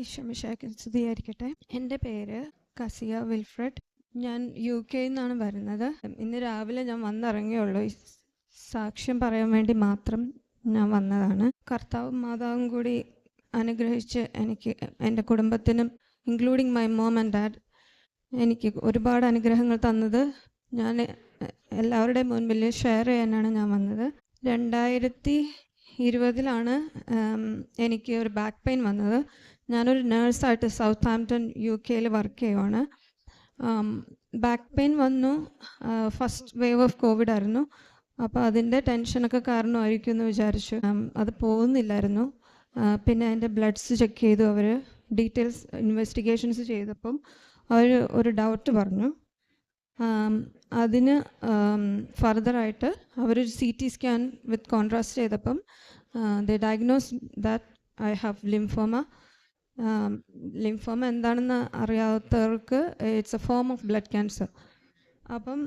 ഈശോമിശാക്ക് സ്തുതിയായിരിക്കട്ടെ. എന്റെ പേര് കസിയ വിൽഫ്രഡ്. ഞാൻ യു കെയിൽ നിന്നാണ് വരുന്നത്. ഇന്ന് രാവിലെ ഞാൻ വന്നിറങ്ങിയുള്ളൂ. സാക്ഷ്യം പറയാൻ വേണ്ടി മാത്രം ഞാൻ വന്നതാണ്. കർത്താവും മാതാവും കൂടി അനുഗ്രഹിച്ച് എനിക്ക് എന്റെ കുടുംബത്തിനും including my mom and dad എനിക്ക് ഒരുപാട് അനുഗ്രഹങ്ങൾ തന്നത് ഞാൻ എല്ലാവരുടെയും മുൻപിൽ ഷെയർ ചെയ്യാനാണ് ഞാൻ വന്നത്. രണ്ടായിരത്തി ഇരുപതിലാണ് എനിക്ക് ഒരു ബാക്ക് പെയിൻ വന്നത്. ഞാനൊരു നേഴ്സായിട്ട് സൗത്ത് ആംപ്റ്റൺ യു കെയിൽ വർക്ക് ചെയ്യുവാണ്. ബാക്ക് പെയിൻ വന്നു. ഫസ്റ്റ് വേവ് ഓഫ് കോവിഡ് ആയിരുന്നു. അപ്പോൾ അതിന്റെ ടെൻഷനൊക്കെ കാരണമായിരിക്കും എന്ന് വിചാരിച്ചു അത് പോകുന്നില്ലായിരുന്നു. പിന്നെ അതിന്റെ ബ്ലഡ്സ് ചെക്ക് ചെയ്തു അവർ ഡീറ്റെയിൽസ് ഇൻവെസ്റ്റിഗേഷൻസ് ചെയ്തപ്പം അവർ ഒരു ഡൗട്ട് പറഞ്ഞു. അതിന് ഫർദറായിട്ട് അവരൊരു C T scan with contrast ചെയ്തപ്പം the diagnose that I have lymphoma lymphoma എന്താണെന്ന് അറിയാത്തവർക്ക് it's a form of blood cancer അപ്പം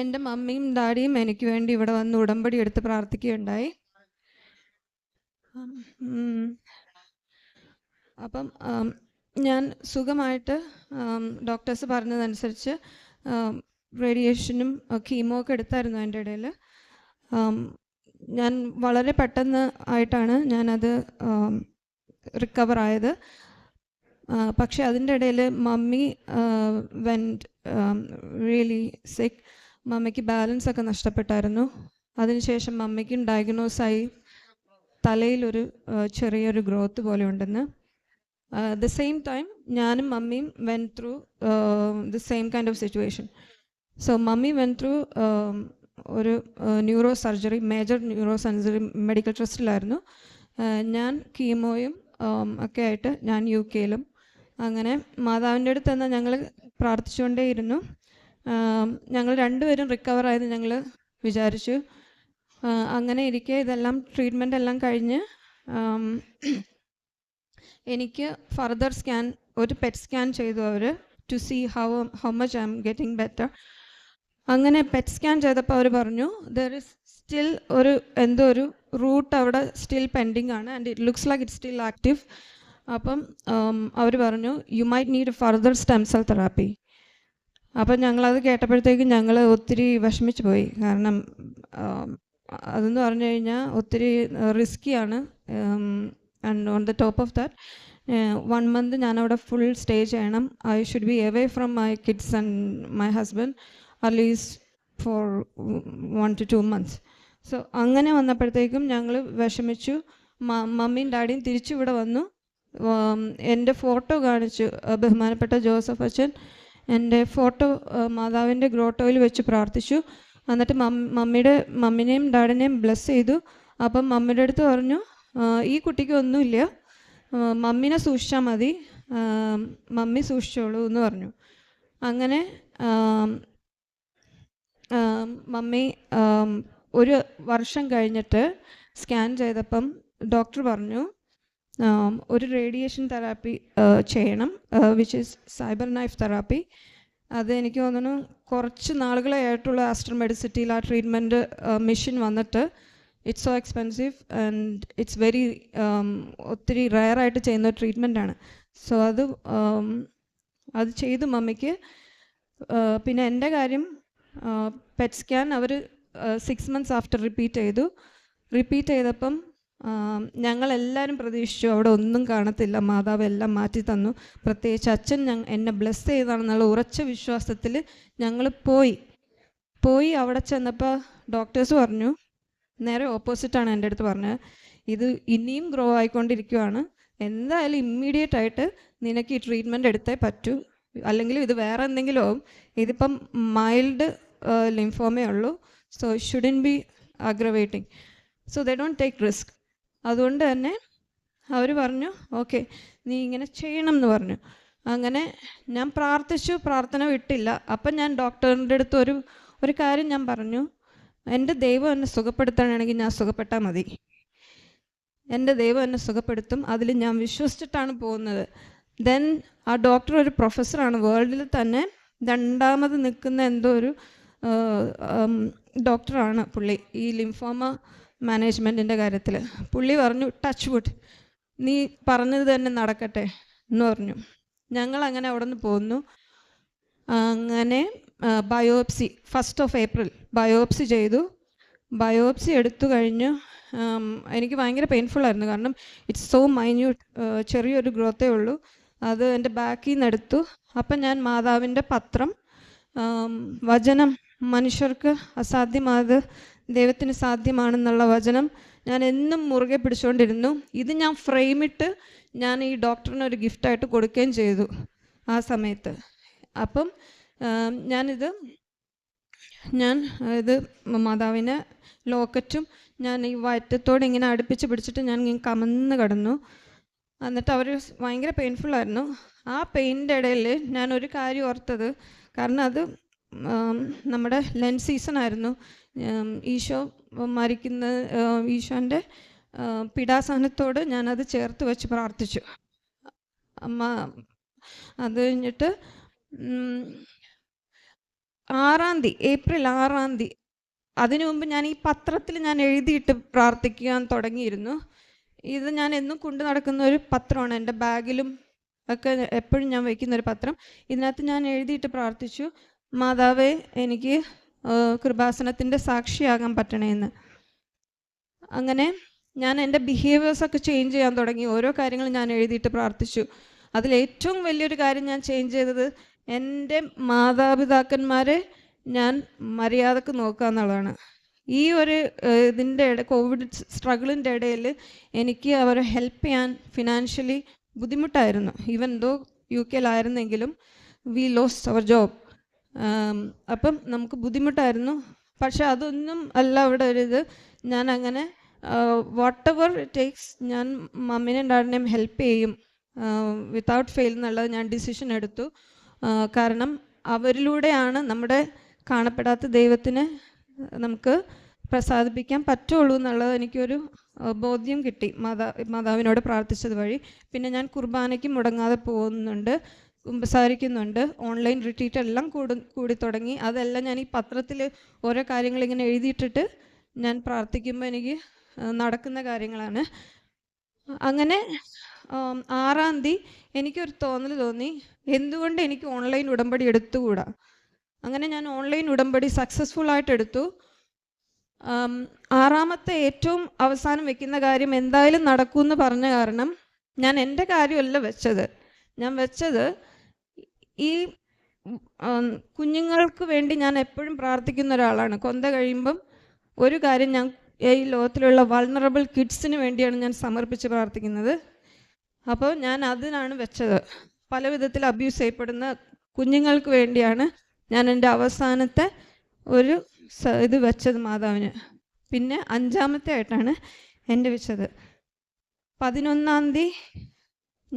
എന്റെ മമ്മിയും ഡാഡിയും എനിക്ക് വേണ്ടി ഇവിടെ വന്ന് ഉടമ്പടി എടുത്ത് പ്രാർത്ഥിക്കുകയുണ്ടായി. അപ്പം ഞാൻ സുഖമായിട്ട് ഡോക്ടേഴ്സ് പറഞ്ഞതനുസരിച്ച് റേഡിയേഷനും കീമോ ഒക്കെ എടുത്തായിരുന്നു എന്റെ ഇടയിൽ ഞാൻ വളരെ പെട്ടെന്ന് ആയിട്ടാണ് ഞാനത് റിക്കവർ ആയത്. പക്ഷേ അതിന്റെ ഇടയിൽ മമ്മി വെന്റ് റിയലി സിക്ക് മമ്മിക്ക് ബാലൻസ് ഒക്കെ നഷ്ടപ്പെട്ടായിരുന്നു. അതിനുശേഷം മമ്മിക്കും ഡയഗ്നോസായി തലയിലൊരു ചെറിയൊരു ഗ്രോത്ത് പോലെ ഉണ്ടെന്ന്. ദ സെയിം ടൈം ഞാനും മമ്മിയും went through the same kind of situation so mummy went through ഒരു neuro surgery major neuro surgery medical ട്രസ്റ്റിലായിരുന്നു ഞാൻ കീമോയും ഒക്കെ ആയിട്ട് ഞാൻ യു കെയിലും അങ്ങനെ മാതാവിന്റെ അടുത്ത് നിന്ന് ഞങ്ങൾ പ്രാർത്ഥിച്ചുകൊണ്ടേയിരുന്നു. ഞങ്ങൾ രണ്ടുപേരും റിക്കവർ ആയത് ഞങ്ങൾ വിചാരിച്ചു. അങ്ങനെ ഇരിക്കെ ഇതെല്ലാം ട്രീറ്റ്മെന്റ് എല്ലാം കഴിഞ്ഞ് എനിക്ക് ഫർദർ സ്കാൻ ഒരു പെറ്റ് സ്കാൻ ചെയ്തു അവർ to see how how much I am getting better അങ്ങനെ പെറ്റ് സ്കാൻ ചെയ്തപ്പോൾ അവർ പറഞ്ഞു ദർ ഇസ് സ്റ്റിൽ ഒരു എന്തോ ഒരു റൂട്ട് അവിടെ സ്റ്റിൽ പെൻഡിങ് ആണ് and it looks like it still active അപ്പം അവർ പറഞ്ഞു you might need further stem cell therapy അപ്പം ഞങ്ങളത് കേട്ടപ്പോഴത്തേക്കും ഞങ്ങൾ ഒത്തിരി വിഷമിച്ചു പോയി. കാരണം അതെന്ന് പറഞ്ഞു കഴിഞ്ഞാൽ ഒത്തിരി റിസ്ക്കിയാണ് and on the top of that one month ഞാനവിടെ ഫുൾ സ്റ്റേ ചെയ്യണം. I should be away from my kids and my husband at least for one two two months so അങ്ങനെ വന്നപ്പോഴത്തേക്കും ഞങ്ങൾ വിഷമിച്ചു. മമ്മിയും ഡാഡിയും തിരിച്ചിവിടെ വന്നു. എന്റെ ഫോട്ടോ കാണിച്ചു. ബഹുമാനപ്പെട്ട ജോസഫ് അച്ഛൻ എന്റെ ഫോട്ടോ മാതാവിന്റെ ഗ്രോട്ടോയിൽ വെച്ച് പ്രാർത്ഥിച്ചു. എന്നിട്ട് മമ്മിയുടെ മമ്മിനെയും ഡാഡിനെയും ബ്ലെസ് ചെയ്തു. അപ്പം മമ്മിയുടെ അടുത്ത് പറഞ്ഞു ഈ കുട്ടിക്ക് ഒന്നുമില്ല. മമ്മിനെ സൂക്ഷിച്ചാൽ മതി. മമ്മി സൂക്ഷിച്ചോളൂ എന്ന് പറഞ്ഞു. അങ്ങനെ മമ്മി ഒരു വർഷം കഴിഞ്ഞിട്ട് സ്കാൻ ചെയ്തപ്പം ഡോക്ടർ പറഞ്ഞു ഒരു റേഡിയേഷൻ തെറാപ്പി ചെയ്യണം which is cyber knife therapy. അത് എനിക്ക് തോന്നുന്നു കുറച്ച് നാളുകളെ ആയിട്ടുള്ള ആസ്റ്റർ മെഡിസിറ്റിയിൽ ആ ട്രീറ്റ്മെന്റ് മെഷീൻ വന്നിട്ട് it's so expensive and it's very ഒത്തിരി റയറായിട്ട് ചെയ്യുന്ന ട്രീറ്റ്മെന്റ് ആണ്. സോ അത് അത് ചെയ്തു മമ്മിക്ക്. പിന്നെ എന്റെ കാര്യം പെറ്റ് സ്കാൻ അവർ സിക്സ് മന്ത്സ് ആഫ്റ്റർ റിപ്പീറ്റ് ചെയ്തു. റിപ്പീറ്റ് ചെയ്തപ്പം ഞങ്ങളെല്ലാവരും പ്രതീക്ഷിച്ചു അവിടെ ഒന്നും കാണത്തില്ല മാതാവ് എല്ലാം മാറ്റി തന്നു. പ്രത്യേകിച്ച് അച്ഛൻ ഞങ്ങൾ എന്നെ ബ്ലെസ് ചെയ്താണെന്നുള്ള ഉറച്ച വിശ്വാസത്തിൽ ഞങ്ങൾ പോയി. പോയി അവിടെ ചെന്നപ്പോൾ ഡോക്ടേഴ്സ് പറഞ്ഞു നേരെ ഓപ്പോസിറ്റാണ് എന്റെ അടുത്ത് പറഞ്ഞത്. ഇത് ഇനിയും ഗ്രോ ആയിക്കൊണ്ടിരിക്കുവാണ്. എന്തായാലും ഇമ്മീഡിയറ്റ് ആയിട്ട് നിനക്ക് ഈ ട്രീറ്റ്മെന്റ് എടുത്തേ പറ്റൂ. അല്ലെങ്കിൽ ഇത് വേറെ എന്തെങ്കിലും ആവും ഇതിപ്പം മൈൽഡ് ലിംഫോമേ ഉള്ളൂ. So shouldn't be aggravating so they don't take risk അതുകൊണ്ട് തന്നെ അവർ പറഞ്ഞു ഓക്കെ നീ ഇങ്ങനെ ചെയ്യണം എന്ന് പറഞ്ഞു. അങ്ങനെ ഞാൻ പ്രാർത്ഥിച്ചു പ്രാർത്ഥന വിട്ടില്ല. അപ്പം ഞാൻ ഡോക്ടറിന്റെ അടുത്ത് ഒരു ഒരു കാര്യം ഞാൻ പറഞ്ഞു. എന്റെ ദൈവം എന്നെ സുഖപ്പെടുത്താനാണെങ്കിൽ ഞാൻ സുഖപ്പെട്ടാൽ മതി. എന്റെ ദൈവം എന്നെ സുഖപ്പെടുത്തും. അതിൽ ഞാൻ വിശ്വസിച്ചിട്ടാണ് പോകുന്നത്. ദെൻ ആ ഡോക്ടർ ഒരു പ്രൊഫസറാണ് വേൾഡിൽ തന്നെ രണ്ടാമത് നിൽക്കുന്ന എന്തോ ഒരു ഡോക്ടറാണ് പുള്ളി ഈ ലിംഫോമ മാനേജ്മെന്റിന്റെ കാര്യത്തിൽ പുള്ളി പറഞ്ഞു ടച്ച് വുഡ്. നീ പറഞ്ഞത് തന്നെ നടക്കട്ടെ എന്ന് പറഞ്ഞു. ഞങ്ങൾ അങ്ങനെ അവിടെ നിന്ന് പോന്നു. അങ്ങനെ biopsy first of April biopsy ചെയ്തു. ബയോപ്സി എടുത്തു കഴിഞ്ഞു. എനിക്ക് ഭയങ്കര പെയിൻഫുൾ ആയിരുന്നു. കാരണം ഇറ്റ്സ് സോ മൈന്യൂട്ട് ചെറിയൊരു ഗ്രോത്തേ ഉള്ളൂ. അത് എന്റെ ബാക്കിൽ നിന്ന് എടുത്തു. അപ്പം ഞാൻ മാതാവിന്റെ പത്രം വചനം മനുഷ്യർക്ക് അസാധ്യമായത് ദൈവത്തിന് സാധ്യമാണെന്നുള്ള വചനം ഞാൻ എന്നും മുറുകെ പിടിച്ചുകൊണ്ടിരുന്നു ഇത് ഞാൻ ഫ്രെയിമിട്ട് ഞാൻ ഈ ഡോക്ടറിന് ഒരു ഗിഫ്റ്റായിട്ട് കൊടുക്കുകയും ചെയ്തു ആ സമയത്ത്. അപ്പം ഞാനിത് ഞാൻ ഇത് മാതാവിനെ ലോക്കറ്റും ഞാൻ ഈ വയറ്റത്തോടെ ഇങ്ങനെ അടുപ്പിച്ച് പിടിച്ചിട്ട് ഞാൻ ഇങ്ങനെ കമന്ന് കിടന്നു. എന്നിട്ട് അവർ ഭയങ്കര പെയിൻഫുള്ളായിരുന്നു ആ പെയിന്റെ ഇടയിൽ ഞാൻ ഒരു കാര്യം ഓർത്തത്. കാരണം അത് നമ്മുടെ ലെൻ സീസൺ ആയിരുന്നു. ഈശോ മരിക്കുന്ന ഈശോന്റെ ഉം, പിടാസനത്തോട് ഞാനത് ചേർത്ത് വെച്ച് പ്രാർത്ഥിച്ചു. അമ്മ അത് കഴിഞ്ഞിട്ട് ആറാം തീയതി ഏപ്രിൽ ആറാം തീയതി അതിനു മുമ്പ് ഞാൻ ഈ പത്രത്തിൽ ഞാൻ എഴുതിയിട്ട് പ്രാർത്ഥിക്കാൻ തുടങ്ങിയിരുന്നു. ഇത് ഞാൻ എന്നും കൊണ്ടു നടക്കുന്ന ഒരു പത്രമാണ്. എന്റെ ബാഗിലും ഒക്കെ എപ്പോഴും ഞാൻ വയ്ക്കുന്ന ഒരു പത്രം. ഇതിനകത്ത് ഞാൻ എഴുതിയിട്ട് പ്രാർത്ഥിച്ചു. മാതാവേ എനിക്ക് കൃപാസനത്തിന്റെ സാക്ഷിയാകാൻ പറ്റണേന്ന് അങ്ങനെ ഞാൻ എന്റെ ബിഹേവിയേഴ്സൊക്കെ ചേഞ്ച് ചെയ്യാൻ തുടങ്ങി. ഓരോ കാര്യങ്ങളും ഞാൻ എഴുതിയിട്ട് പ്രാർത്ഥിച്ചു. അതിലേറ്റവും വലിയൊരു കാര്യം ഞാൻ ചേഞ്ച് ചെയ്തത് എന്റെ മാതാപിതാക്കന്മാരെ ഞാൻ മര്യാദയ്ക്ക് നോക്കുക എന്നുള്ളതാണ്. ഈ ഒരു ഇതിന്റെ ഇട കോവിഡ് സ്ട്രഗിളിന്റെ ഇടയിൽ എനിക്ക് അവരെ ഹെൽപ്പ് ചെയ്യാൻ ഫിനാൻഷ്യലി ബുദ്ധിമുട്ടായിരുന്നു. ഈവൻ ദോ യു കെയിലായിരുന്നെങ്കിലും വി ലോസ് അവർ ജോബ് അപ്പം നമുക്ക് ബുദ്ധിമുട്ടായിരുന്നു. പക്ഷെ അതൊന്നും അല്ല അവിടെ ഒരു ഇത്. ഞാൻ അങ്ങനെ വാട്ട് എവർ ടേക്സ് ഞാൻ മമ്മിനെയും ഡാഡിനെയും ഹെൽപ്പ് ചെയ്യും. വിത്തൗട്ട് ഫെയിൽ എന്നുള്ളത് ഞാൻ ഡിസിഷൻ എടുത്തു. കാരണം അവരിലൂടെയാണ് നമ്മുടെ കാണപ്പെടാത്ത ദൈവത്തിനെ നമുക്ക് പ്രസാദിപ്പിക്കാൻ പറ്റുള്ളൂ എന്നുള്ളത് എനിക്കൊരു ബോധ്യം കിട്ടി. മാതാ മാതാവിനോട് പ്രാർത്ഥിച്ചത് വഴി. പിന്നെ ഞാൻ കുർബാനയ്ക്ക് മുടങ്ങാതെ പോകുന്നുണ്ട്. കുമ്പസാരിക്കുന്നുണ്ട് ഓൺലൈൻ റിട്രീറ്റ് എല്ലാം കൂടി കൂടി തുടങ്ങി. അതെല്ലാം ഞാൻ ഈ പത്രത്തിൽ ഓരോ കാര്യങ്ങൾ ഇങ്ങനെ എഴുതിയിട്ടിട്ട് ഞാൻ പ്രാർത്ഥിക്കുമ്പോൾ എനിക്ക് നടക്കുന്ന കാര്യങ്ങളാണ്. അങ്ങനെ ആറാം തീയതി എനിക്കൊരു തോന്നൽ തോന്നി. എന്തുകൊണ്ട് എനിക്ക് ഓൺലൈൻ ഉടമ്പടി എടുത്തുകൂടാ? അങ്ങനെ ഞാൻ ഓൺലൈൻ ഉടമ്പടി സക്സസ്ഫുൾ ആയിട്ട് എടുത്തു. ആറാമത്തെ ഏറ്റവും അവസാനം വെക്കുന്ന കാര്യം എന്തായാലും നടക്കുമെന്ന് പറഞ്ഞ കാരണം ഞാൻ എന്റെ കാര്യമല്ല വെച്ചത്. ഞാൻ വെച്ചത് ഈ കുഞ്ഞുങ്ങൾക്ക് വേണ്ടി ഞാൻ എപ്പോഴും പ്രാർത്ഥിക്കുന്ന ഒരാളാണ്. കൊന്ത കഴിയുമ്പം ഒരു കാര്യം ഞാൻ ഈ ലോകത്തിലുള്ള വൾണറബിൾ കിഡ്സിന് വേണ്ടിയാണ് ഞാൻ സമർപ്പിച്ച് പ്രാർത്ഥിക്കുന്നത്. അപ്പോൾ ഞാൻ അതിനാണ് വെച്ചത്. പല വിധത്തിൽ അബ്യൂസ് ചെയ്യപ്പെടുന്ന കുഞ്ഞുങ്ങൾക്ക് വേണ്ടിയാണ് ഞാൻ എന്റെ അവസാനത്തെ ഒരു ഇത് വെച്ചത് മാതാവിന്. പിന്നെ അഞ്ചാമത്തെ ആയിട്ടാണ് എന്റെ വെച്ചത്. പതിനൊന്നാം തീയതി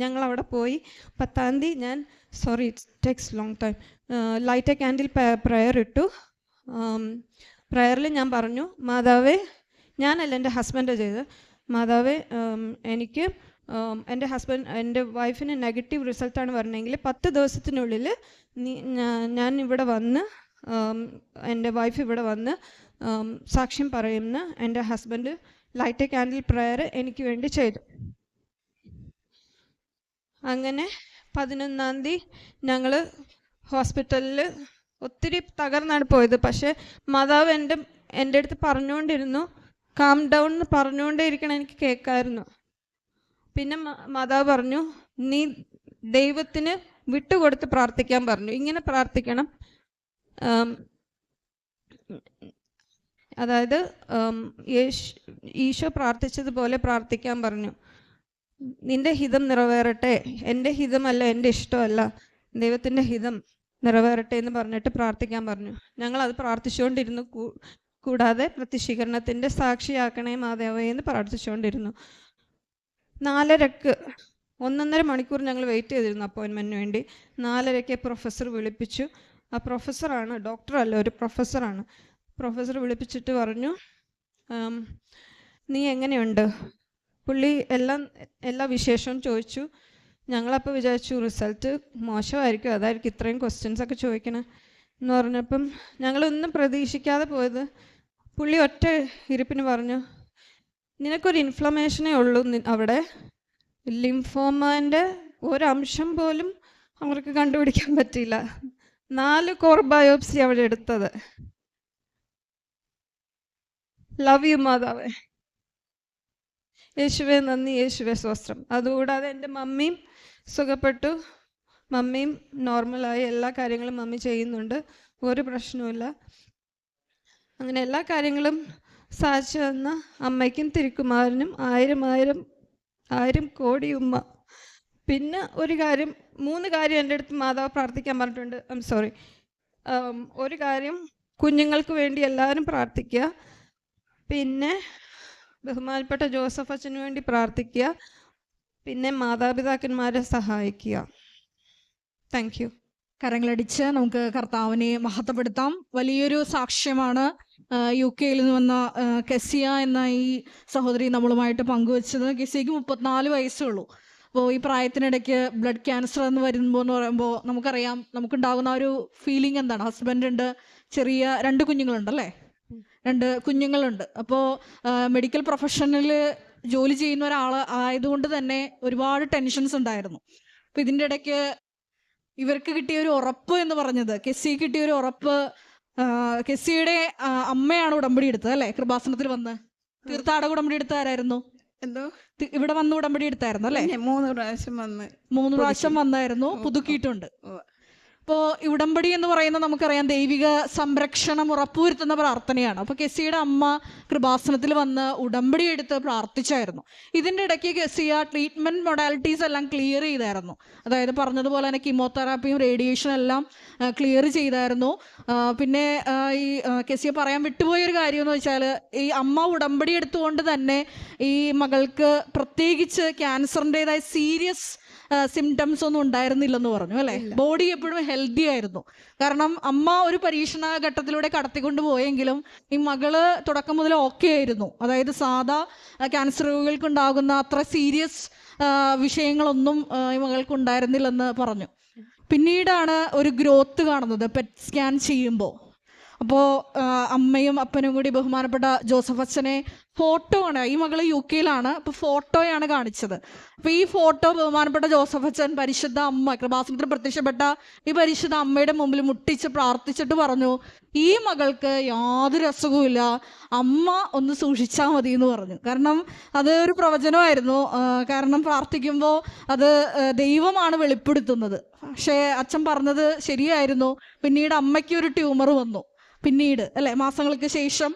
ഞങ്ങൾ അവിടെ പോയി. പത്താം തീയതി ഞാൻ sorry it's takes long time light a candle prayer ഇട്ടു. പ്രയറിൽ ഞാൻ പറഞ്ഞു മാതാവേ ഞാനല്ല എന്റെ ഹസ്ബൻഡ് ചെയ്തത്. മാതാവേ എനിക്ക് എന്റെ ഹസ്ബൻഡ് എന്റെ വൈഫിന് നെഗറ്റീവ് റിസൾട്ടാണ് വരണമെങ്കിൽ പത്ത് ദിവസത്തിനുള്ളിൽ ഞാൻ ഇവിടെ വന്ന് എന്റെ വൈഫ് ഇവിടെ വന്ന് സാക്ഷ്യം പറയുന്ന എന്റെ husband light a candle prayer എനിക്ക് വേണ്ടി ചെയ്തു. അങ്ങനെ പതിനൊന്നാം തീയതി ഞങ്ങൾ ഹോസ്പിറ്റലിൽ ഒത്തിരി തകർന്നാണ് പോയത്. പക്ഷേ മാതാവ് എന്റെ എന്റെ അടുത്ത് പറഞ്ഞുകൊണ്ടിരുന്നു. കാം ഡൗൺ എന്ന് പറഞ്ഞുകൊണ്ടേ ഇരിക്കണം എനിക്ക് കേൾക്കായിരുന്നു. പിന്നെ മാതാവ് പറഞ്ഞു നീ ദൈവത്തിന് വിട്ടുകൊടുത്ത് പ്രാർത്ഥിക്കാൻ പറഞ്ഞു. ഇങ്ങനെ പ്രാർത്ഥിക്കണം. അതായത് ഈശോ പ്രാർത്ഥിച്ചതുപോലെ പ്രാർത്ഥിക്കാൻ പറഞ്ഞു. നിന്റെ ഹിതം നിറവേറട്ടെ. എന്റെ ഹിതമല്ല എന്റെ ഇഷ്ടമല്ല. ദൈവത്തിന്റെ ഹിതം നിറവേറട്ടെ എന്ന് പറഞ്ഞിട്ട് പ്രാർത്ഥിക്കാൻ പറഞ്ഞു. ഞങ്ങൾ അത് പ്രാർത്ഥിച്ചുകൊണ്ടിരുന്നു കൂടാതെ പ്രത്യക്ഷീകരണത്തിന്റെ സാക്ഷിയാക്കണേ മാതാവേ എന്ന് പ്രാർത്ഥിച്ചുകൊണ്ടിരുന്നു. നാലരക്ക് ഒന്നൊന്നര മണിക്കൂർ ഞങ്ങൾ വെയിറ്റ് ചെയ്തിരുന്നു അപ്പോയിൻമെന്റിന് വേണ്ടി. നാലരയ്ക്ക് പ്രൊഫസർ വിളിപ്പിച്ചു. ആ പ്രൊഫസറാണ് ഡോക്ടറല്ല ഒരു പ്രൊഫസറാണ് പ്രൊഫസർ വിളിപ്പിച്ചിട്ട് പറഞ്ഞു നീ എങ്ങനെയുണ്ട്? പുള്ളി എല്ലാം എല്ലാ വിശേഷവും ചോദിച്ചു. ഞങ്ങളപ്പോൾ വിചാരിച്ചു റിസൾട്ട് മോശമായിരിക്കും അതായിരിക്കും ഇത്രയും ക്വസ്റ്റ്യൻസ് ഒക്കെ ചോദിക്കണേ എന്ന് പറഞ്ഞപ്പം ഞങ്ങളൊന്നും പ്രതീക്ഷിക്കാതെ പോയത്. പുള്ളി ഒറ്റ ഇരിപ്പിന് പറഞ്ഞു നിനക്കൊരു ഇൻഫ്ലമേഷനേ ഉള്ളൂ അവിടെ. ലിംഫോമാന്റെ ഒരംശം പോലും അവർക്ക് കണ്ടുപിടിക്കാൻ പറ്റിയില്ല. നാല് കോർ ബയോപ്സി അവിടെ എടുത്തത്. ലവ് യു മാതാവേ. യേശുവെ നന്ദി. യേശുവെ സ്വസ്ത്രം അതുകൂടാതെ എന്റെ മമ്മിയും സുഖപ്പെട്ടു. മമ്മിയും നോർമലായി എല്ലാ കാര്യങ്ങളും മമ്മി ചെയ്യുന്നുണ്ട്. ഒരു പ്രശ്നവുമില്ല. അങ്ങനെ എല്ലാ കാര്യങ്ങളും സാധിച്ചു തന്ന അമ്മയ്ക്കും തിരുക്കുമാരനും ആയിരം ആയിരം ആയിരം കോടി ഉമ്മ. പിന്നെ ഒരു കാര്യം മൂന്ന് കാര്യം എന്റെ അടുത്ത് മാതാവ് പ്രാർത്ഥിക്കാൻ പറഞ്ഞിട്ടുണ്ട്. ഐം സോറി ഒരു കാര്യം കുഞ്ഞുങ്ങൾക്ക് വേണ്ടി എല്ലാവരും പ്രാർത്ഥിക്കുക. പിന്നെ ബഹുമാനപ്പെട്ട ജോസഫ് അച്ഛന് വേണ്ടി പ്രാർത്ഥിക്കുക. പിന്നെ മാതാപിതാക്കന്മാരെ സഹായിക്കുക. താങ്ക് യു കരങ്ങളടിച്ച് നമുക്ക് കർത്താവിനെ മഹത്വപ്പെടുത്താം. വലിയൊരു സാക്ഷ്യമാണ് യു കെയിൽ നിന്ന് വന്ന കെസിയ എന്ന ഈ സഹോദരി നമ്മളുമായിട്ട് പങ്കുവച്ചത്. കെസിയക്ക് മുപ്പത്തിനാല് വയസ്സേ ഉള്ളൂ. അപ്പോൾ ഈ പ്രായത്തിനിടയ്ക്ക് ബ്ലഡ് ക്യാൻസർ എന്ന് വരുമ്പോൾ എന്ന് പറയുമ്പോൾ നമുക്കറിയാം നമുക്കുണ്ടാകുന്ന ഒരു ഫീലിംഗ് എന്താണ്? ഹസ്ബൻഡ് ഉണ്ട് ചെറിയ രണ്ട് കുഞ്ഞുങ്ങളുണ്ട് അല്ലേ രണ്ട് കുഞ്ഞുങ്ങളുണ്ട്. അപ്പോൾ മെഡിക്കൽ പ്രൊഫഷനിൽ ജോലി ചെയ്യുന്ന ഒരാൾ ആയതുകൊണ്ട് തന്നെ ഒരുപാട് ടെൻഷൻസ് ഉണ്ടായിരുന്നു. അപ്പം ഇതിന്റെ ഇടയ്ക്ക് ഇവർക്ക് കിട്ടിയ ഒരു ഉറപ്പ് എന്ന് പറഞ്ഞത് കെസ്സി കിട്ടിയ ഒരു ഉറപ്പ് കെസ്സിയുടെ അമ്മയാണ് ഉടമ്പടി എടുത്തത് അല്ലേ? കൃപാസനത്തിൽ വന്ന്. തീർത്ഥാടക ഉടമ്പടി എടുത്ത ആരായിരുന്നു? എന്തോ? ഇവിടെ വന്ന് ഉടമ്പടി എടുത്തായിരുന്നു അല്ലേ? മൂന്ന് പ്രാവശ്യം വന്ന്. മൂന്ന് പ്രാവശ്യം വന്നായിരുന്നു. പുതുക്കിയിട്ടുണ്ട്. അപ്പോൾ ഉടമ്പടി എന്ന് പറയുന്നത് നമുക്കറിയാം ദൈവിക സംരക്ഷണം ഉറപ്പുവരുത്തുന്ന പ്രാർത്ഥനയാണ്. അപ്പോൾ കെസിയുടെ അമ്മ കൃപാസനത്തിൽ വന്ന് ഉടമ്പടി എടുത്ത് പ്രാർത്ഥിച്ചായിരുന്നു. ഇതിന്റെ ഇടയ്ക്ക് കെസിയ ട്രീറ്റ്മെന്റ് മൊഡാലിറ്റീസ് എല്ലാം ക്ലിയർ ചെയ്തായിരുന്നു. അതായത് പറഞ്ഞതുപോലെ തന്നെ കീമോതെറാപ്പിയും റേഡിയേഷനും എല്ലാം ക്ലിയർ ചെയ്തായിരുന്നു. പിന്നെ ഈ കെസിയ പറയാൻ വിട്ടുപോയൊരു കാര്യം എന്ന് വെച്ചാൽ ഈ അമ്മ ഉടമ്പടി എടുത്തുകൊണ്ട് തന്നെ ഈ മകൾക്ക് പ്രത്യേകിച്ച് ക്യാൻസറിന്റെതായ സീരിയസ് സിംറ്റംസ് ഒന്നും ഉണ്ടായിരുന്നില്ലെന്ന് പറഞ്ഞു അല്ലേ? ബോഡി എപ്പോഴും ഹെൽത്തി ആയിരുന്നു. കാരണം അമ്മ ഒരു പരീക്ഷണ ഘട്ടത്തിലൂടെ കടത്തിക്കൊണ്ട് പോയെങ്കിലും ഈ മകൾ തുടക്കം മുതൽ ഓക്കെ ആയിരുന്നു. അതായത് സാധാ ക്യാൻസർ രോഗികൾക്ക് ഉണ്ടാകുന്ന അത്ര സീരിയസ് വിഷയങ്ങളൊന്നും ഈ മകൾക്ക് ഉണ്ടായിരുന്നില്ലെന്ന് പറഞ്ഞു. പിന്നീടാണ് ഒരു ഗ്രോത്ത് കാണുന്നത് പെറ്റ് സ്കാൻ ചെയ്യുമ്പോൾ. അപ്പോൾ അമ്മയും അപ്പനും കൂടി ബഹുമാനപ്പെട്ട ജോസഫ് അച്ഛനെ ഫോട്ടോ ആണ് ഈ മകൾ യു കെയിലാണ് അപ്പോൾ ഫോട്ടോയാണ് കാണിച്ചത്. അപ്പോൾ ഈ ഫോട്ടോ ബഹുമാനപ്പെട്ട ജോസഫ് അച്ഛൻ പരിശുദ്ധ അമ്മ കൃപാസനത്തിൽ പ്രത്യക്ഷപ്പെട്ട ഈ പരിശുദ്ധ അമ്മയുടെ മുമ്പിൽ മുട്ടിച്ച് പ്രാർത്ഥിച്ചിട്ട് പറഞ്ഞു ഈ മകൾക്ക് യാതൊരു അസുഖവുമില്ല അമ്മ ഒന്ന് സൂക്ഷിച്ചാൽ മതി എന്ന് പറഞ്ഞു. കാരണം അത് ഒരു പ്രവചനമായിരുന്നു. കാരണം പ്രാർത്ഥിക്കുമ്പോൾ അത് ദൈവമാണ് വെളിപ്പെടുത്തുന്നത്. പക്ഷേ അച്ഛൻ പറഞ്ഞത് ശരിയായിരുന്നു. പിന്നീട് അമ്മയ്ക്ക് ഒരു ട്യൂമർ വന്നു. പിന്നീട് അല്ലെ? മാസങ്ങൾക്ക് ശേഷം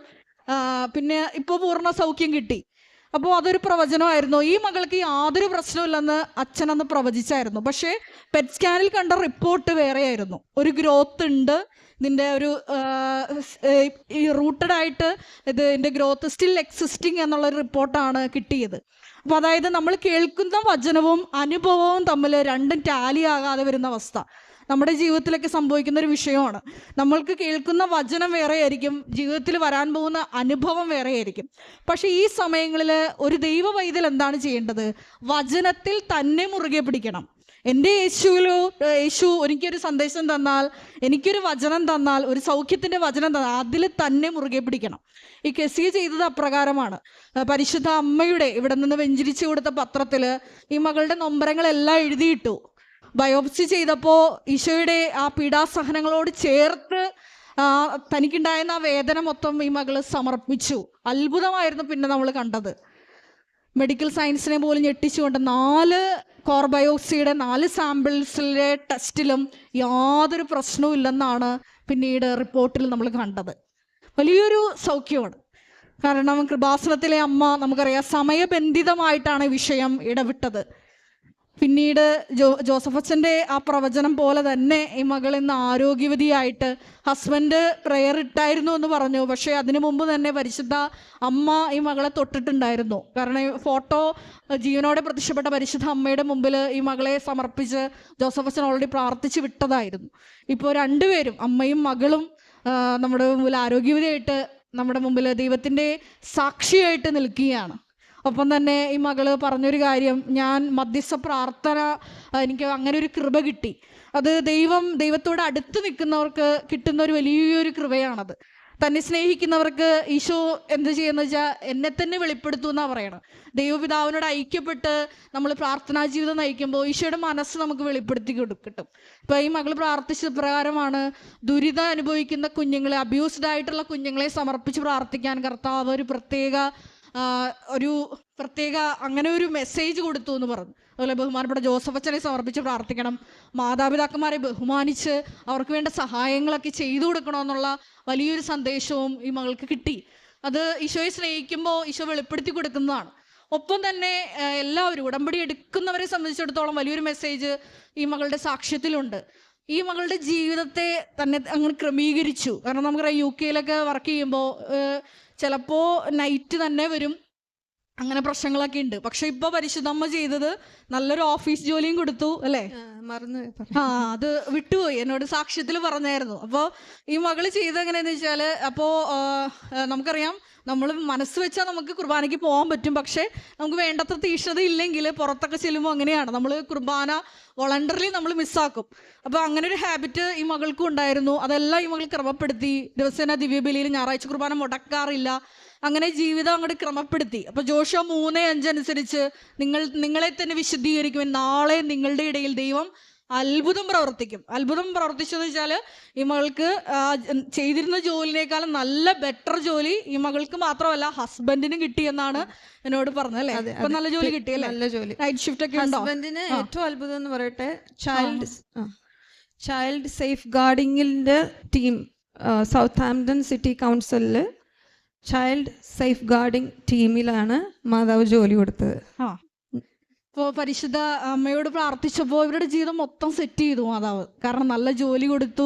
പിന്നെ ഇപ്പൊ പൂർണ സൗഖ്യം കിട്ടി. അപ്പോൾ അതൊരു പ്രവചനമായിരുന്നു. ഈ മകൾക്ക് യാതൊരു പ്രശ്നമില്ലെന്ന് അച്ഛൻ അന്ന് പ്രവചിച്ചായിരുന്നു. പക്ഷേ പെറ്റ് സ്കാനിൽ കണ്ട റിപ്പോർട്ട് വേറെയായിരുന്നു. ഒരു ഗ്രോത്ത് ഉണ്ട്. നിന്റെ ഒരു ഈ റൂട്ടഡ് ആയിട്ട് ഇത് ഇതിന്റെ ഗ്രോത്ത് സ്റ്റിൽ എക്സിസ്റ്റിംഗ് എന്നുള്ള ഒരു റിപ്പോർട്ടാണ് കിട്ടിയത്. അപ്പോൾ അതായത് നമ്മൾ കേൾക്കുന്ന വചനവും അനുഭവവും തമ്മിൽ രണ്ടും ടാലി ആകാതെ വരുന്ന അവസ്ഥ. നമ്മുടെ ജീവിതത്തിലൊക്കെ സംഭവിക്കുന്ന ഒരു വിഷയമാണ്. നമ്മൾക്ക് കേൾക്കുന്ന വചനം വേറെയായിരിക്കും ജീവിതത്തിൽ വരാൻ പോകുന്ന അനുഭവം വേറെയായിരിക്കും. പക്ഷേ ഈ സമയങ്ങളിൽ ഒരു ദൈവ എന്താണ് ചെയ്യേണ്ടത്? വചനത്തിൽ തന്നെ മുറുകെ പിടിക്കണം. എന്റെ യേശുവിലോ യേശു എനിക്കൊരു സന്ദേശം തന്നാൽ എനിക്കൊരു വചനം തന്നാൽ ഒരു സൗഖ്യത്തിന്റെ വചനം തന്നാൽ അതിൽ തന്നെ മുറുകെ പിടിക്കണം. ഈ കെസിയ ചെയ്തത് അപ്രകാരമാണ്. പരിശുദ്ധ അമ്മയുടെ ഇവിടെ നിന്ന് വെഞ്ചരിച്ചു കൊടുത്ത പത്രത്തിൽ ഈ മകളുടെ നൊമ്പരങ്ങളെല്ലാം എഴുതിയിട്ടു. ബയോപ്സി ചെയ്തപ്പോൾ ഈശോയുടെ ആ പീഡാസഹനങ്ങളോട് ചേർത്ത് തനിക്കുണ്ടായിരുന്ന ആ വേദന മൊത്തം ഈ മകൾ സമർപ്പിച്ചു. അത്ഭുതമായിരുന്നു പിന്നെ നമ്മൾ കണ്ടത്. മെഡിക്കൽ സയൻസിനെ പോലും ഞെട്ടിച്ചുകൊണ്ട് നാല് കോർബയോക്സിയുടെ നാല് സാമ്പിൾസിലെ ടെസ്റ്റിലും യാതൊരു പ്രശ്നവും ഇല്ലെന്നാണ് പിന്നീട് റിപ്പോർട്ടിൽ നമ്മൾ കണ്ടത്. വലിയൊരു സൗഖ്യമാണ്. കാരണം കൃപാസനത്തിലെ അമ്മ നമുക്കറിയാം സമയബന്ധിതമായിട്ടാണ് വിഷയം ഇടവിട്ടത്. പിന്നീട് ജോ ജോസഫ് അച്ഛന്റെ ആ പ്രവചനം പോലെ തന്നെ ഈ മകൾ ഇന്ന് ആരോഗ്യവതിയായിട്ട് ഹസ്ബൻഡ് പ്രെയർ ഇട്ടായിരുന്നു എന്ന് പറഞ്ഞു. പക്ഷേ അതിനു മുമ്പ് തന്നെ പരിശുദ്ധ അമ്മ ഈ മകളെ തൊട്ടിട്ടുണ്ടായിരുന്നു. കാരണം ഫോട്ടോ ജീവനോടെ പ്രത്യക്ഷപ്പെട്ട പരിശുദ്ധ അമ്മയുടെ മുമ്പിൽ ഈ മകളെ സമർപ്പിച്ച് ജോസഫ് അച്ഛൻ ഓൾറെഡി പ്രാർത്ഥിച്ച് വിട്ടതായിരുന്നു. ഇപ്പോൾ രണ്ടുപേരും അമ്മയും മകളും നമ്മുടെ മുമ്പിൽ ആരോഗ്യവതിയായിട്ട് നമ്മുടെ മുമ്പിൽ ദൈവത്തിന്റെ സാക്ഷിയായിട്ട് നിൽക്കുകയാണ്. ഒപ്പം തന്നെ ഈ മകൾ പറഞ്ഞൊരു കാര്യം ഞാൻ മധ്യസ്ഥ പ്രാർത്ഥന എനിക്ക് അങ്ങനെ ഒരു കൃപ കിട്ടി. അത് ദൈവം ദൈവത്തോട് അടുത്ത് നിൽക്കുന്നവർക്ക് കിട്ടുന്ന ഒരു വലിയൊരു കൃപയാണത്. തന്നെ സ്നേഹിക്കുന്നവർക്ക് ഈശോ എന്ത് ചെയ്യുന്ന വെച്ചാൽ എന്നെ തന്നെ വെളിപ്പെടുത്തു എന്നാ പറയണം ദൈവപിതാവിനോട് ഐക്യപ്പെട്ട് നമ്മൾ പ്രാർത്ഥനാ ജീവിതം നയിക്കുമ്പോൾ ഈശോയുടെ മനസ്സ് നമുക്ക് വെളിപ്പെടുത്തി കൊടു- കിട്ടും. ഇപ്പൊ ഈ മകൾ പ്രാർത്ഥിച്ച പ്രകാരമാണ് ദുരിതം അനുഭവിക്കുന്ന കുഞ്ഞുങ്ങളെ അബ്യൂസ്ഡ് ആയിട്ടുള്ള കുഞ്ഞുങ്ങളെ സമർപ്പിച്ച് പ്രാർത്ഥിക്കാൻ കർത്താവ് ഒരു പ്രത്യേക ഒരു പ്രത്യേക അങ്ങനെ ഒരു മെസ്സേജ് കൊടുത്തു എന്ന് പറഞ്ഞു. അതുപോലെ ബഹുമാനപ്പെട്ട ജോസഫ് അച്ഛനെ സമർപ്പിച്ച് പ്രാർത്ഥിക്കണം. മാതാപിതാക്കന്മാരെ ബഹുമാനിച്ച് അവർക്ക് വേണ്ട സഹായങ്ങളൊക്കെ ചെയ്തു കൊടുക്കണമെന്നുള്ള വലിയൊരു സന്ദേശവും ഈ മകൾക്ക് കിട്ടി. അത് ഈശോയെ സ്നേഹിക്കുമ്പോൾ ഈശോ വെളിപ്പെടുത്തി കൊടുക്കുന്നതാണ്. ഒപ്പം തന്നെ എല്ലാവരും ഉടമ്പടി എടുക്കുന്നവരെ സംബന്ധിച്ചിടത്തോളം വലിയൊരു മെസ്സേജ് ഈ മകളുടെ സാക്ഷ്യത്തിലുണ്ട്. ഈ മകളുടെ ജീവിതത്തെ തന്നെ അങ്ങനെ ക്രമീകരിച്ചു. കാരണം നമുക്കറിയാം യു കെയിലൊക്കെ വർക്ക് ചെയ്യുമ്പോൾ ചിലപ്പോൾ നൈറ്റ് തന്നെ വരും. അങ്ങനെ പ്രശ്നങ്ങളൊക്കെ ഉണ്ട്. പക്ഷെ ഇപ്പൊ പരിശുദ്ധമ്മ ചെയ്തത് നല്ലൊരു ഓഫീസ് ജോലിയും കൊടുത്തു അല്ലേ? മറന്നു ആ അത് വിട്ടുപോയി. എന്നോട് സാക്ഷ്യത്തിൽ പറഞ്ഞായിരുന്നു. അപ്പോൾ ഈ മകൾ ചെയ്ത് എങ്ങനെയാന്ന് വെച്ചാൽ അപ്പോ നമുക്കറിയാം നമ്മൾ മനസ്സ് വെച്ചാൽ നമുക്ക് കുർബാനയ്ക്ക് പോകാൻ പറ്റും. പക്ഷേ നമുക്ക് വേണ്ടത്ര തീഷ്ണത ഇല്ലെങ്കിൽ പുറത്തൊക്കെ ചെല്ലുമ്പോൾ അങ്ങനെയാണ്. നമ്മൾ കുർബാന വളണ്ടറിലി നമ്മൾ മിസ്സാക്കും. അപ്പോൾ അങ്ങനെ ഒരു ഹാബിറ്റ് ഈ മകൾക്കും ഉണ്ടായിരുന്നു. അതെല്ലാം ഈ മകൾ ക്രമപ്പെടുത്തി. ദിവസേന ദിവ്യബലിയിൽ ഞായറാഴ്ച കുർബാന മുടക്കാറില്ല. അങ്ങനെ ജീവിതം അങ്ങോട്ട് ക്രമപ്പെടുത്തി. അപ്പൊ ജോഷോ മൂന്ന് അഞ്ചനുസരിച്ച് നിങ്ങൾ നിങ്ങളെ തന്നെ വിശുദ്ധീകരിക്കും നാളെ നിങ്ങളുടെ ഇടയിൽ ദൈവം അത്ഭുതം പ്രവർത്തിക്കും. അത്ഭുതം പ്രവർത്തിച്ചെന്ന് വെച്ചാൽ ഈ മകൾക്ക് ചെയ്തിരുന്ന ജോലിനേക്കാളും നല്ല ബെറ്റർ ജോലി ഈ മകൾക്ക് മാത്രമല്ല ഹസ്ബൻഡിനും കിട്ടിയെന്നാണ് എന്നോട് പറഞ്ഞത് അല്ലേ? അപ്പൊ ഇപ്പൊ നല്ല ജോലി കിട്ടിയല്ലേ നല്ല ജോലി. നൈറ്റ് ഷിഫ്റ്റ് ഒക്കെ ഉണ്ടോ? ഹസ്ബൻഡിന് ഏറ്റവും അത്ഭുതം എന്ന് പറയട്ടെ ചൈൽഡ് ചൈൽഡ് സേഫ് ഗാർഡിങ്ങിന്റെ ടീം സൗത്ത് ആംപ്ടൺ സിറ്റി കൗൺസിലിൽ ചൈൽഡ് സേഫ് ഗാർഡിങ് ടീമിലാണ് മാതാവ് ജോലി കൊടുത്തത്. ഇപ്പോൾ പരിശുദ്ധ അമ്മയോട് പ്രാർത്ഥിച്ചപ്പോൾ ഇവരുടെ ജീവിതം മൊത്തം സെറ്റ് ചെയ്തു മാതാവ്. കാരണം നല്ല ജോലി കൊടുത്തു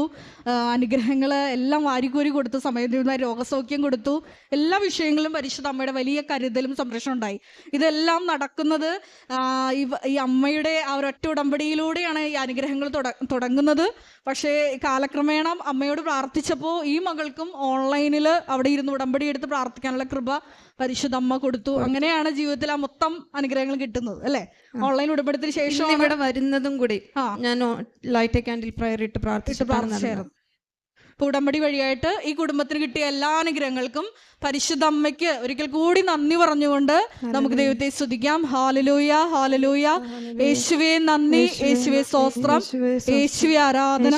അനുഗ്രഹങ്ങൾ എല്ലാം വാരിക്കോരി കൊടുത്തു സമയത്തിന് രോഗസൗഖ്യം കൊടുത്തു. എല്ലാ വിഷയങ്ങളും പരിശുദ്ധ അമ്മയുടെ വലിയ കരുതലും സംരക്ഷണം ഉണ്ടായി. ഇതെല്ലാം നടക്കുന്നത് ഈ അമ്മയുടെ ആ ഒരൊറ്റ ഉടമ്പടിയിലൂടെയാണ് ഈ അനുഗ്രഹങ്ങൾ തുടങ്ങുന്നത്. പക്ഷേ കാലക്രമേണ അമ്മയോട് പ്രാർത്ഥിച്ചപ്പോൾ ഈ മകൾക്കും ഓൺലൈനിൽ അവിടെ ഇരുന്ന് ഉടമ്പടി എടുത്ത് പ്രാർത്ഥിക്കാനുള്ള കൃപ പരിശുദ്ധ അമ്മ കൊടുത്തു. അങ്ങനെയാണ് ജീവിതത്തിൽ ആ മൊത്തം അനുഗ്രഹങ്ങൾ കിട്ടുന്നത് അല്ലേ? ഓൺലൈൻ ഉടമ്പടിത്തിന് ശേഷം ഇവിടെ വരുന്നതും കൂടി ഞാൻ ലൈറ്റ് കാൻഡിൽ ക്യാൻഡിൽ പ്രയർ ഇട്ട് പ്രാർത്ഥിച്ചു. പ്രാർത്ഥിച്ചായിരുന്നു ഉടമ്പടി വഴിയായിട്ട് ഈ കുടുംബത്തിന് കിട്ടിയ എല്ലാ അനുഗ്രഹങ്ങൾക്കും പരിശുദ്ധ അമ്മയ്ക്ക് ഒരിക്കൽ കൂടി നന്ദി പറഞ്ഞുകൊണ്ട് നമുക്ക് ദൈവത്തെ സ്തുതിക്കാം. ഹാലലൂയ ഹാലലൂയ യേശുവേ നന്ദി. യേശുവേ സ്വസ്ത്രം യേശുവേ ആരാധന.